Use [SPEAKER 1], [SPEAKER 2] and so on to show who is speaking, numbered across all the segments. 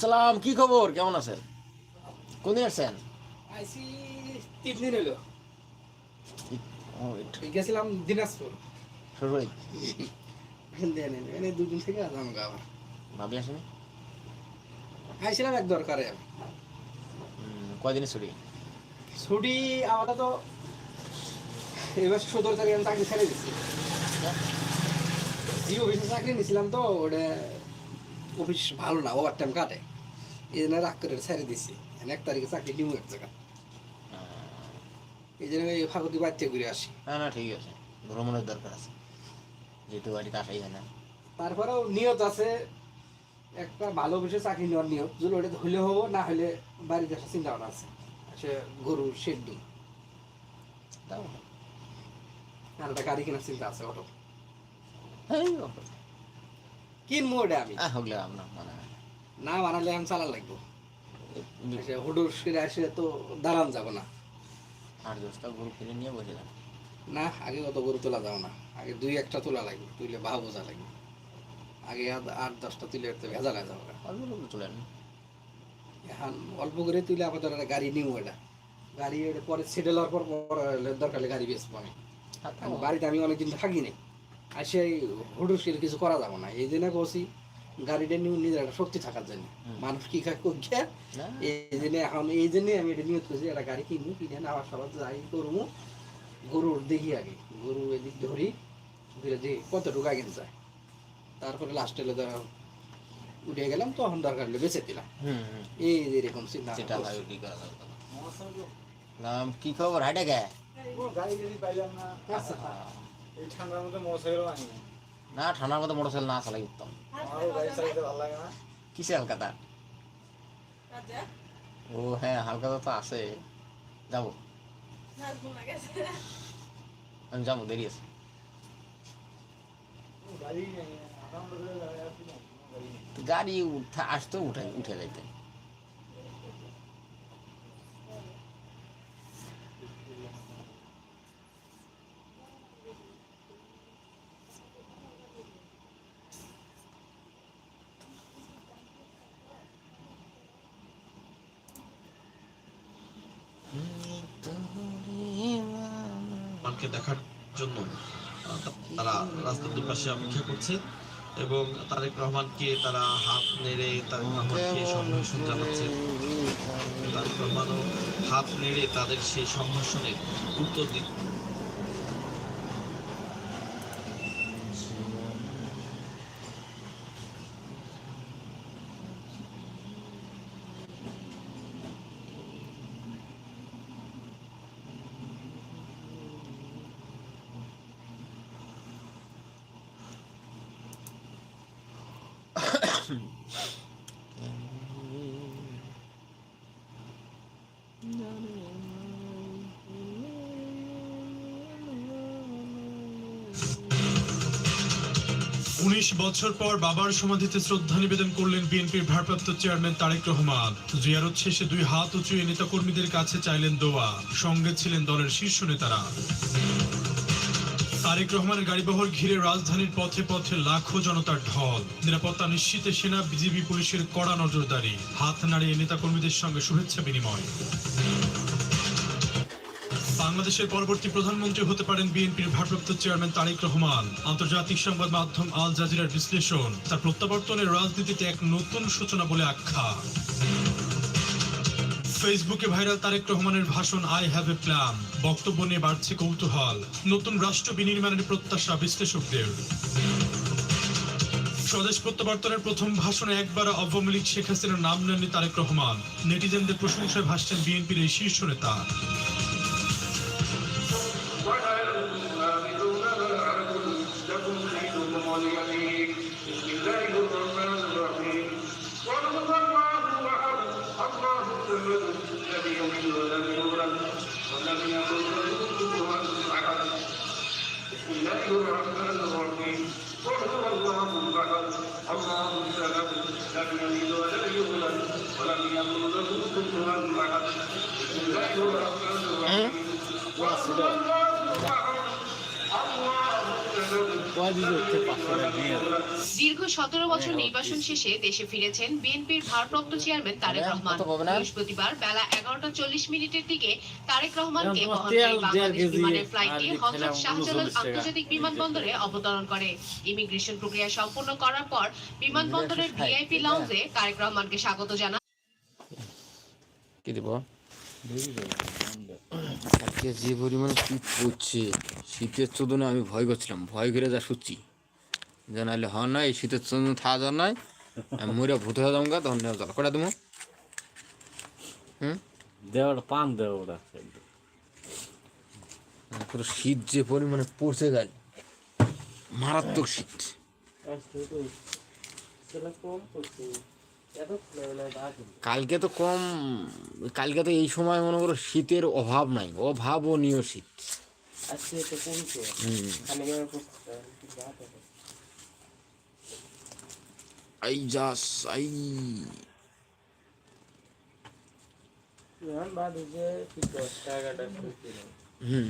[SPEAKER 1] সালাম কি খবর? কেমন আছেন? কোন আসছেন?
[SPEAKER 2] আইসি তিন দিন হলো গেছিলাম দিনাজপুর। দেন দুদিন থেকে আসলাম গা আবার।
[SPEAKER 1] ভাবি আসেনি?
[SPEAKER 2] আইছিলাম এক দরকারে।
[SPEAKER 1] কয়দিনের ছুটি?
[SPEAKER 2] ছুটি আপাতত এবার সতেরো তারিখ আমি চাকরি ছেড়ে দিচ্ছি জি অফিসে চাকরি নিয়েছিলাম তো ওটা অফিস ভালো না ওভার টাইম কাটে। এই জন্য রাগ করে ছেড়ে দিছি এক তারিখে চাকরি নিউ এক জায়গা এই জন্য এই ফাঁকুতি বাড়তে ঘুরে আসি।
[SPEAKER 1] না না ঠিক আছে। ভ্রমণের দরকার আছে। যেহেতু বাড়িতে আসাই হয় না।
[SPEAKER 2] তারপরেও নিয়ত আছে একটা ভালো অফিসে চাকরি নেওয়ার নিয়ত। যদি ওটা হলে হব না হলে বাড়িতে আসার চিন্তা ভাবনা আছে। সে গরু শেড
[SPEAKER 1] তাও
[SPEAKER 2] আর একটা গাড়ি কেনার চিন্তা আছে অটো।
[SPEAKER 1] এই,
[SPEAKER 2] কিনবো ওটা আমি?
[SPEAKER 1] হগলে আপনার মানে
[SPEAKER 2] না। বানালে আমি চালা লাগবো। হুডুর ফিরে আসে তো দাঁড়ান যাব না।
[SPEAKER 1] আট দশটা গরু কিনে নিয়ে বসেছিলাম
[SPEAKER 2] না আগে অত গরু তোলা যাও না। আগে দুই একটা তোলা লাগবে তুলে বাহা বোঝা লাগবে। আগে আট- দশটা তুলে তো ভেজা লাগে যাবে।
[SPEAKER 1] অল্প লোক চলেন
[SPEAKER 2] এখন অল্প করে তুলে আপাতত একটা গাড়ি নিবো এটা। গাড়ি পরে সেটেল হওয়ার পর দরকার গাড়ি বেচবো আমি। আমি বাড়িতে আমি অনেকদিন থাকি নাই আর সেই হুডুর ফিরে কিছু করা যাব না। এই জন্য বলছি গাড়িটা নিয়ে নিজের একটা শক্তি থাকার জন্য। মানুষ কি খায় কই খায় এই জন্য এখন এই জন্যই আমি এটা নিয়ত করছি একটা গাড়ি কিনবো কিনে না আবার সবার যাই করব। গরুর দেখি আগে গরু এদিক ধরি ধরে দেখি কতটুকু আগে যায়। তারপরে লাস্টে এলে ধর উঠে গেলাম তখন দরকার হলে বেঁচে দিলাম।
[SPEAKER 1] হুম হুম।
[SPEAKER 2] এই যে এরকম চিন্তা করছি।
[SPEAKER 1] কি করা দরকার নাম কি খবর? হাইটা গে?
[SPEAKER 3] গাড়ি যদি পাইলাম না এই ঠান্ডার মধ্যে মোটরসাইকেলও আনি না
[SPEAKER 1] না ঠান্ডার মধ্যে মোটরসাইকেল না চালাই উত্তম।
[SPEAKER 3] আমারও গাড়ি চালাতে ভালো লাগে না।
[SPEAKER 1] কিসে হালকাতা? ও হ্যাঁ হালকাতা তো আছে। যাব। আমি যাব দেরি আছে।
[SPEAKER 3] গাড়ি
[SPEAKER 1] উঠা আসতো উঠে উঠে যাইতে।
[SPEAKER 4] রহমানকে দেখার জন্য তারা রাস্তার দুপাশে অপেক্ষা করছে এবং তারেক রহমানকে তারা হাত নেড়ে তারেক রহমানকে সম্ভাষণ জানাচ্ছে। তারেক রহমানও হাত নেড়ে তাদের সেই সম্ভাষণের উত্তর দিন
[SPEAKER 5] উনিশ বছর পর বাবার সমাধিতে শ্রদ্ধা নিবেদন করলেন বিএনপির ভারপ্রাপ্ত চেয়ারম্যান তারেক রহমান। জিয়ারত শেষে দুই হাত উঁচুয়ে নেতাকর্মীদের কাছে চাইলেন দোয়া। সঙ্গে ছিলেন দলের শীর্ষ নেতারা। তারেক রহমানের গাড়িবহর ঘিরে রাজধানীর পথে পথে লাখো জনতার ঢল। নিরাপত্তা নিশ্চিতে সেনা, বিজিবি, পুলিশের কড়া নজরদারি। হাত নাড়িয়ে নেতাকর্মীদের সঙ্গে শুভেচ্ছা বিনিময়। বাংলাদেশের পরবর্তী প্রধানমন্ত্রী হতে পারেন বিএনপির ভারপ্রাপ্ত চেয়ারম্যান তারেক রহমান। আন্তর্জাতিক সংবাদ মাধ্যম আল জাজিরার বিশ্লেষণ। তার প্রত্যাবর্তনের রাজনীতিতে এক নতুন সূচনা বলে আখ্যা। ফেসবুকে ভাইরাল তারেক রহমানের ভাষণ আই হ্যাভ এ প্ল্যান বক্তব্য নিয়ে বাড়ছে কৌতূহল। নতুন রাষ্ট্র বিনির্মাণের প্রত্যাশা বিশ্লেষকদের। স্বদেশ প্রত্যাবর্তনের প্রথম ভাষণে একবার আওয়ামী লীগ শেখ হাসিনার নাম নেননি তারেক রহমান। নেটিজেনদের প্রশংসায় ভাসছেন বিএনপির এই শীর্ষ নেতা।
[SPEAKER 3] Quase 80 passou na minha.
[SPEAKER 6] দীর্ঘ সতেরো বছর নির্বাচন শেষে দেশে ফিরেছেন বিএনপির ভারপ্রাপ্ত চেয়ারম্যান তারেক
[SPEAKER 1] হ্যাঁ,
[SPEAKER 6] রহমান? বৃহস্পতিবার বেলা এগারোটা চল্লিশ মিনিটের দিকে তারেক রহমানকে বাংলাদেশ বিমানের হজরত শাহজালাল আন্তর্জাতিক বিমানবন্দরে অবতরণ করে। ইমিগ্রেশন প্রক্রিয়া সম্পন্ন করার পর বিমানবন্দরের ভিআইপি লাউঞ্জে তারেক রহমানকে স্বাগত জানান
[SPEAKER 1] কি দিব? আজকে যে পরিমাণে শীত পড়ছে শীতের চোদনে আমি ভয় করছিলাম। ভয় করে যা শুচ্ছি। জানাইলে হয় না এই শীতের চোদনে থাকা যাওয়ার নাই। আমি মরে ভূত হয়ে যাব তখন নেওয়া জল কটা তুমি হুম?
[SPEAKER 3] দেওয়াটা পান দেওয়াটা
[SPEAKER 1] পুরো শীত যে পরিমাণে পড়ছে গেল মারাত্মক শীত। কালকে তো কম কালকে তো এই সময় মনে করো শীতের অভাব নাই অভাবনীয় শীত। যাস আই হুম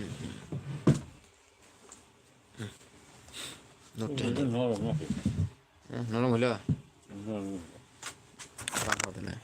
[SPEAKER 1] নোট টেন।
[SPEAKER 3] নরম
[SPEAKER 1] হলো হবে না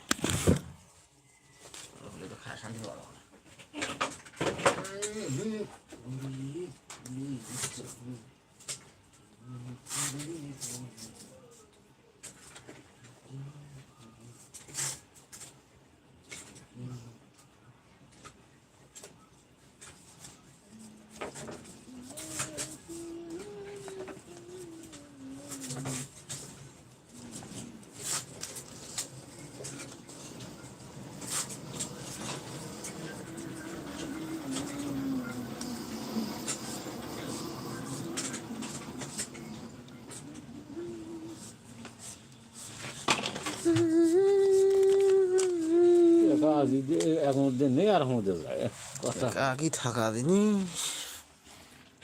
[SPEAKER 3] যদি- নেই আর মধ্যে যায়। কথা।
[SPEAKER 1] আগে থাকা দিনি?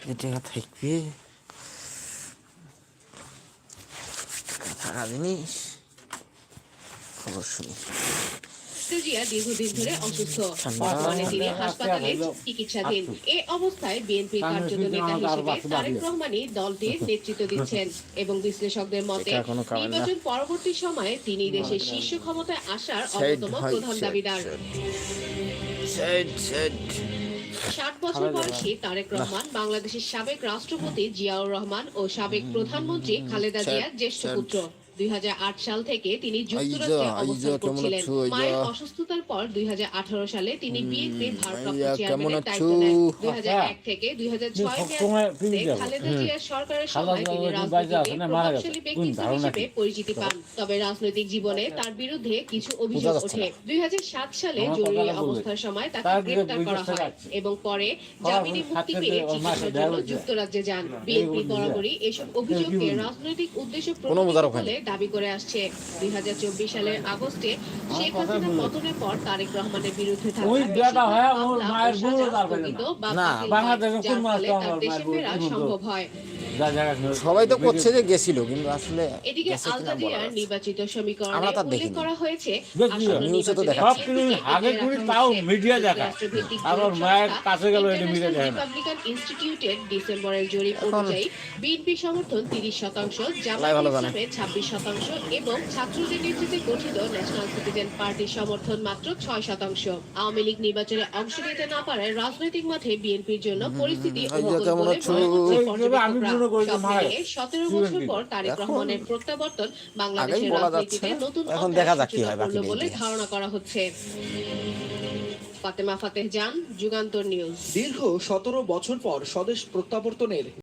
[SPEAKER 1] এটা থাকবে। থাকা জিনিস খবর শুনি।
[SPEAKER 6] দীর্ঘদিন ধরে অসুস্থ। বর্তমানে তিনি হাসপাতালে
[SPEAKER 3] আচ্ছা,
[SPEAKER 6] চিকিৎসাধীন এ অবস্থায় বিএনপি কার্যত নেতা হিসেবে তারেক রহমানই দলটির নেতৃত্ব দিচ্ছেন এবং বিশ্লেষকদের মতে। নির্বাচন পরবর্তী সময়ে তিনি দেশের শীর্ষ ক্ষমতায় আসার অন্যতম প্রধান দাবিদার। ষাট বছর বয়সী তারেক রহমান বাংলাদেশের সাবেক রাষ্ট্রপতি জিয়াউর রহমান ও সাবেক প্রধানমন্ত্রী খালেদা জিয়ার জ্যেষ্ঠ পুত্র। দুই হাজার আট সাল থেকে তিনি যুক্তরাজ্যে
[SPEAKER 1] আইজা,
[SPEAKER 6] অবস্থান করছিলেন। মায়ের অসুস্থতার পর দুই সালে তিনি বিএনপির ভারপ্রাপ্ত চেয়ারম্যানের দায়িত্ব নেন। দুই থেকে দুই খালেদা জিয়ার সরকারের সময় তিনি রাজনীতিতে। প্রভাবশালী ব্যক্তিত্ব হিসেবে পরিচিতি পান। তবে রাজনৈতিক জীবনে তার বিরুদ্ধে কিছু অভিযোগ ওঠে। দুই সালে জরুরি অবস্থার সময় তাকে
[SPEAKER 3] তার
[SPEAKER 6] গ্রেফতার করা হয় এবং পরে জামিনে মুক্তি পেয়ে চিকিৎসার জন্য যুক্তরাজ্যে যান। বিএনপি? বরাবরই এসব অভিযোগকে? রাজনৈতিক উদ্দেশ্য প্রণোদিত বলে দাবি করে আসছে। দুই হাজার চব্বিশ সালের আগস্টে শেখ হাসিনা পতনের পর তারেক রহমানের বিরুদ্ধে থাকা সম্ভব হয়।
[SPEAKER 1] সবাই তো করছে যে গেছিল কিন্তু আসলে
[SPEAKER 6] এদিকে। নির্বাচিত সমীকরণে উল্লেখ করা হয়েছে
[SPEAKER 3] দেখি,
[SPEAKER 1] নিউজে তো
[SPEAKER 6] বিএনপিকে
[SPEAKER 3] আগে করি তাও মিডিয়া
[SPEAKER 6] জরিপ
[SPEAKER 3] মায়ের কাছে গেল এটা মিডিয়া না।
[SPEAKER 6] Republican ডিসেম্বরের জরিপ অনুযায়ী বিএনপি সমর্থন তিরিশ শতাংশ জামায়াত
[SPEAKER 1] লাই ভালো
[SPEAKER 6] ইসলামে ছাব্বিশ শতাংশ এবং ছাত্রদের নেতৃত্বে গঠিত ন্যাশনাল সিটিজেন পার্টির সমর্থন মাত্র ছয় শতাংশ আওয়ামী লীগ নির্বাচনে অংশ নিতে না পারায় রাজনৈতিক মাঠে বিএনপির জন্য পরিস্থিতি অনুকূল বলে? মনে করছে সতেরো বছর পর তারেক রহমানের প্রত্যাবর্তন বাংলাদেশের রাজনীতিতে নতুন
[SPEAKER 1] এখন দেখা যাক কি হয় বাকি
[SPEAKER 6] বলে ধারণা করা হচ্ছে। ফাতেমা ফাতেহ জান যুগান্তর নিউজ।
[SPEAKER 7] দীর্ঘ সতেরো বছর পর স্বদেশ প্রত্যাবর্তনের